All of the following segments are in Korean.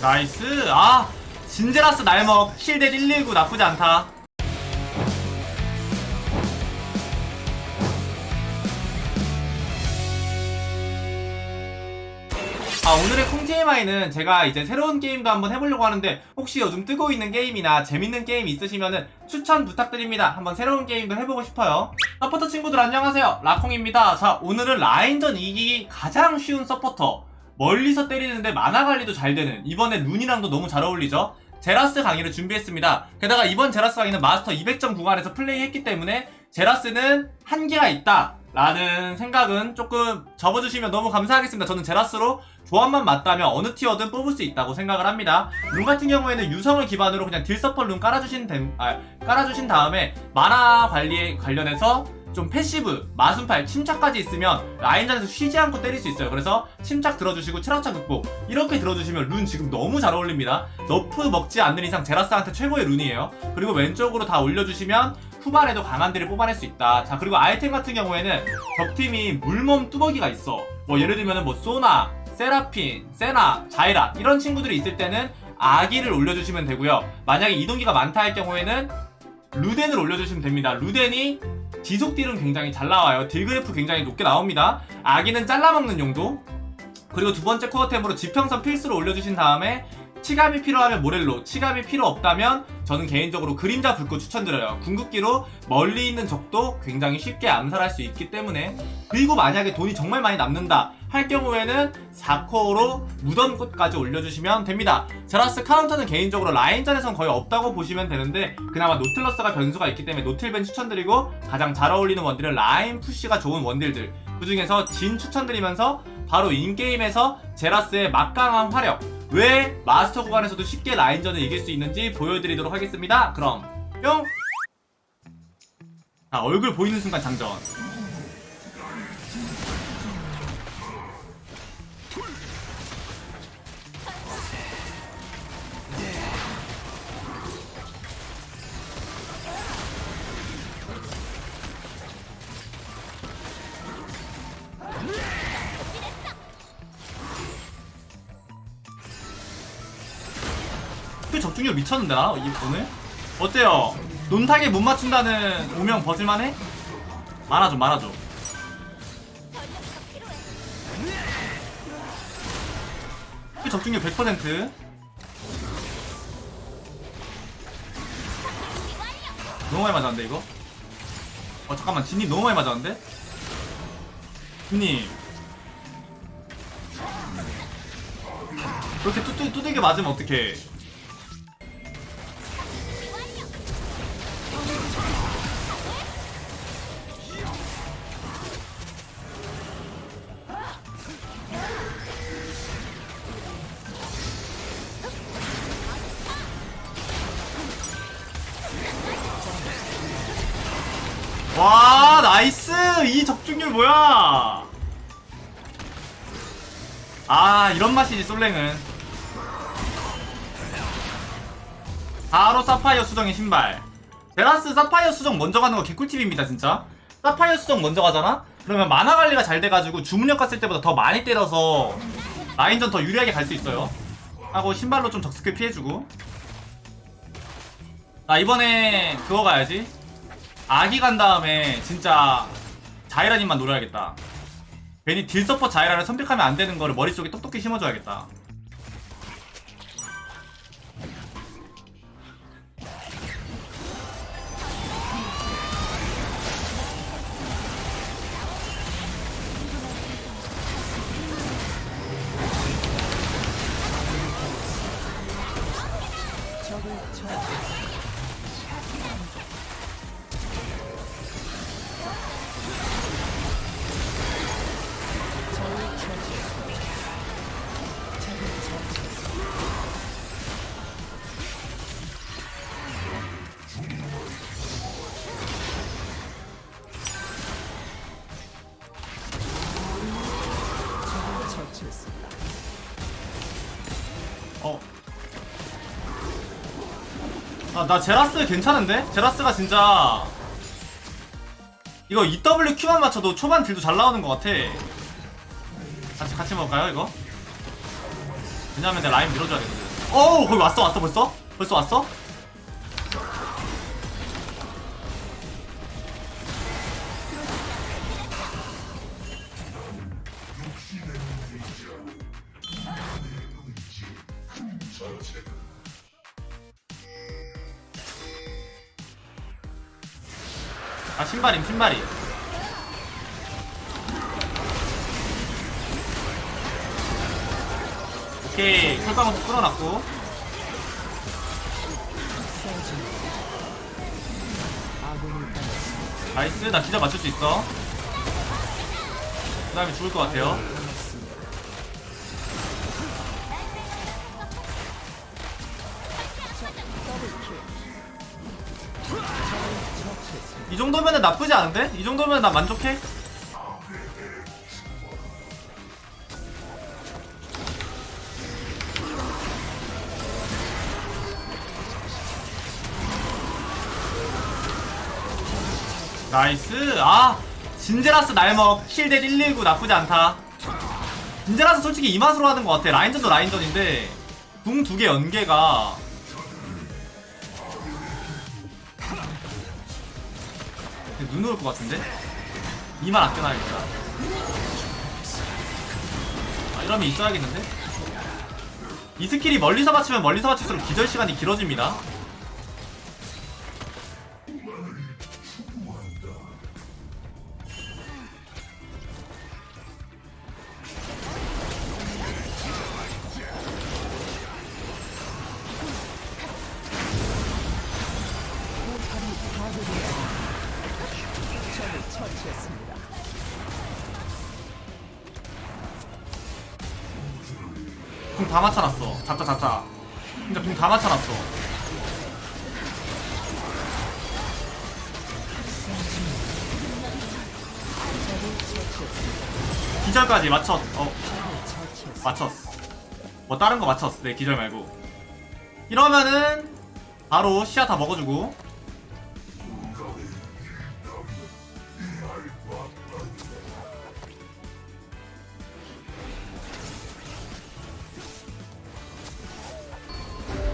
나이스. 아 진제라스 날먹. 힐대 119 나쁘지 않다. 아 오늘의 콩TMI는 제가 이제 새로운 게임도 한번 해보려고 하는데 혹시 요즘 뜨고 있는 게임이나 재밌는 게임 있으시면은 추천 부탁드립니다. 한번 새로운 게임도 해보고 싶어요. 서포터 친구들 안녕하세요. 라콩입니다. 자 오늘은 라인전 이기기 가장 쉬운 서포터 멀리서 때리는데 만화 관리도 잘 되는 이번에 룬이랑도 너무 잘 어울리죠 제라스 강의를 준비했습니다 게다가 이번 제라스 강의는 마스터 200점 구간에서 플레이했기 때문에 제라스는 한계가 있다 라는 생각은 조금 접어주시면 너무 감사하겠습니다. 저는 제라스로 조합만 맞다면 어느 티어든 뽑을 수 있다고 생각을 합니다. 룬 같은 경우에는 유성을 기반으로 그냥 딜서퍼 룬 깔아주신, 댐- 아, 깔아주신 다음에 만화 관리에 관련해서 좀 패시브, 마순팔, 침착까지 있으면 라인전에서 쉬지 않고 때릴 수 있어요. 그래서 침착 들어주시고 체력차 극복 이렇게 들어주시면 룬 지금 너무 잘 어울립니다. 너프 먹지 않는 이상 제라스한테 최고의 룬이에요. 그리고 왼쪽으로 다 올려주시면 후반에도 강한 딜을 뽑아낼 수 있다. 자 그리고 아이템 같은 경우에는 적팀이 물몸 뚜벅이가 있어. 뭐 예를 들면 은 뭐 소나, 세라핀, 세나, 자이라 이런 친구들이 있을 때는 아기를 올려주시면 되고요. 만약에 이동기가 많다 할 경우에는 루덴을 올려주시면 됩니다. 루덴이 지속 딜은 굉장히 잘 나와요. 딜 그래프 굉장히 높게 나옵니다. 아기는 잘라먹는 용도. 그리고 두 번째 코어템으로 지평선 필수로 올려주신 다음에 치감이 필요하면 모렐로, 치감이 필요 없다면 저는 개인적으로 그림자 불꽃 추천드려요. 궁극기로 멀리 있는 적도 굉장히 쉽게 암살할 수 있기 때문에 그리고 만약에 돈이 정말 많이 남는다 할 경우에는 4코어로 무덤꽃까지 올려주시면 됩니다. 제라스 카운터는 개인적으로 라인전에선 거의 없다고 보시면 되는데 그나마 노틀러스가 변수가 있기 때문에 노틀벤 추천드리고 가장 잘 어울리는 원딜은 라인 푸시가 좋은 원딜들 그 중에서 진 추천드리면서 바로 인게임에서 제라스의 막강한 화력 왜 마스터 구간에서도 쉽게 라인전을 이길 수 있는지 보여드리도록 하겠습니다. 그럼 뿅! 자 얼굴 보이는 순간 장전 그 적중률 미쳤는데 나 이- 오늘? 어때요? 논타게 못 맞춘다는 오명 버틸만해? 말아줘 말아줘 그 적중률 100% 너무 많이 맞았는데 이거? 어 잠깐만 진님 너무 많이 맞았는데? 진님 그렇게 뚜뚜 뚜들겨 맞으면 어떡해 와 나이스! 이 적중률 뭐야? 아 이런 맛이지 솔랭은. 바로 사파이어 수정의 신발. 제라스 사파이어 수정 먼저 가는 거 개꿀팁입니다 진짜. 사파이어 수정 먼저 가잖아? 그러면 만화 관리가 잘 돼가지고 주문력 갔을 때보다 더 많이 때려서 라인전 더 유리하게 갈 수 있어요. 하고 신발로 좀 적스킬 피해주고. 나 이번에 그거 가야지 아기 간 다음에 진짜 자이라님만 노려야겠다. 괜히 딜서퍼 자이라를 선택하면 안 되는 거를 머릿속에 똑똑히 심어줘야겠다. 아, 나 제라스 괜찮은데? 제라스가 진짜. 이거 EWQ만 맞춰도 초반 딜도 잘 나오는 것 같아. 같이, 같이 먹을까요, 이거? 왜냐면 내 라인 밀어줘야 되거든. 어우 거기 왔어 왔어 벌써? 벌써 왔어? 아 신발임 신발이 오케이 철방울 끌어놨고. 나이스 나 기자 맞출 수 있어. 그 다음에 죽을 것 같아요 정도면은 나쁘지 않은데? 이 정도면 나 만족해? 나이스. 아 진제라스 날먹. 킬대 119 나쁘지 않다. 진제라스 솔직히 이 맛으로 하는 것 같아. 라인전도 라인전인데 궁 두 개 연계가 눈 올 것 같은데? 이만 아껴놔야겠다 아, 이러면 있어야겠는데? 이 스킬이 멀리서 맞추면 멀리서 맞출수록 기절 시간이 길어집니다 궁다 맞춰놨어. 잡자 잡자. 진짜 궁다 맞춰놨어. 기절까지 맞췄. 어 맞췄어. 뭐 다른 거 맞췄어. 네 기절 말고. 이러면은 바로 시야 다 먹어주고.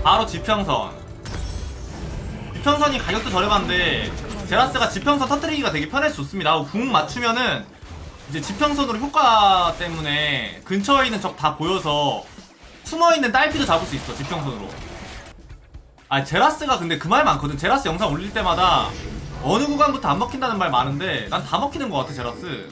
바로 지평선. 지평선이 가격도 저렴한데 제라스가 지평선 터뜨리기가 되게 편해서 좋습니다. 궁 맞추면은 이제 지평선으로 효과 때문에 근처에 있는 적 다 보여서 숨어 있는 딸피도 잡을 수 있어 지평선으로. 아 제라스가 근데 그 말 많거든. 제라스 영상 올릴 때마다 어느 구간부터 안 먹힌다는 말 많은데 난 다 먹히는 것 같아 제라스.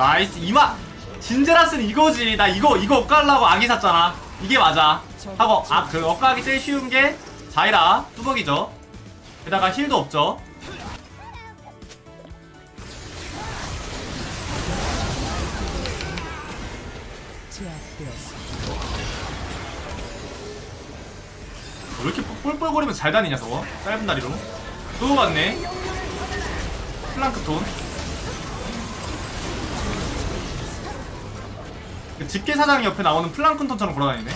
나이스. 이마 진제라스는 이거지. 나 이거 이거 엇갈라고 아기 샀잖아. 이게 맞아. 하고 아그 엇가기 제일 쉬운 게 자이라. 뚜벅이죠. 게다가 힐도 없죠. 왜 이렇게 뻘뻘거리면서 잘 다니냐 저거? 짧은 다리로. 또 갔네. 플랑크톤 집게 사장 옆에 나오는 플랑크톤처럼 걸어다니네.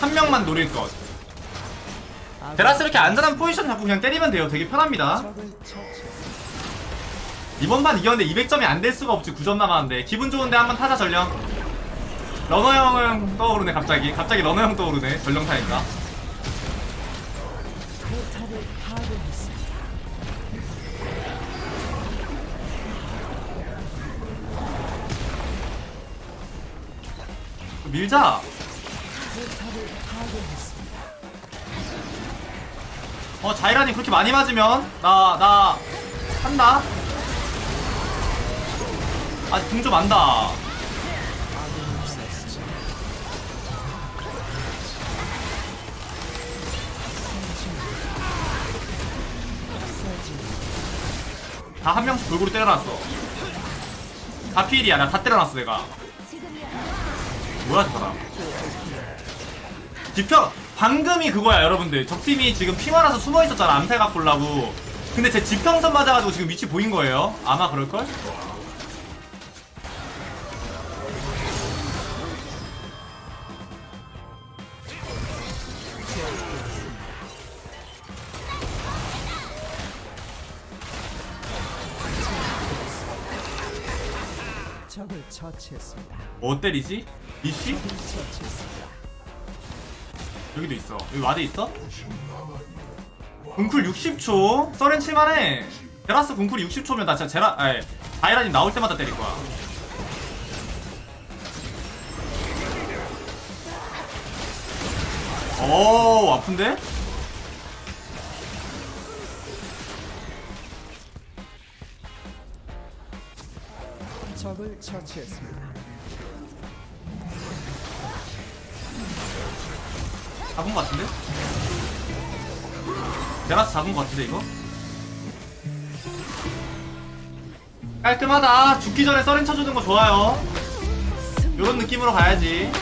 한 명만 노릴 것. 데라스 이렇게 안전한 포지션 잡고 그냥 때리면 돼요. 되게 편합니다. 이번 판 이겼는데 200점이 안 될 수가 없지. 9점 남았는데 기분 좋은데 한번 타자 전령. 러너 형은 떠오르네 갑자기 갑자기 러너 형 떠오르네 포탑을 파괴했습니다. 밀자 어 자이라님 그렇게 많이 맞으면 나 나 한다. 아직 궁좀 안다. 다 한 명씩 골고루 때려놨어. 다 필이야. 나 다 때려놨어 내가. 뭐야 저 사람 지평 방금이 그거야 여러분들 적팀이 지금 핑화라서 숨어있었잖아 암살각 보려고 근데 제 지평선 맞아가지고 지금 위치 보인 거예요 아마 그럴걸? 적을 처치했습니다. 뭐 때리지? 이씨? 여기도 있어 여기 와드 있어? 궁쿨 60초 써렌 칠만해 제라스 궁쿨 60초면 나 진짜 제라 아니 다이라님 나올 때마다 때릴 거야 오 아픈데? 적을 처치했습니다. 잡은 거 같은데? 제라스 잡은 거 같은데 이거? 깔끔하다 죽기 전에 써렌 쳐주는 거 좋아요 요런 느낌으로 가야지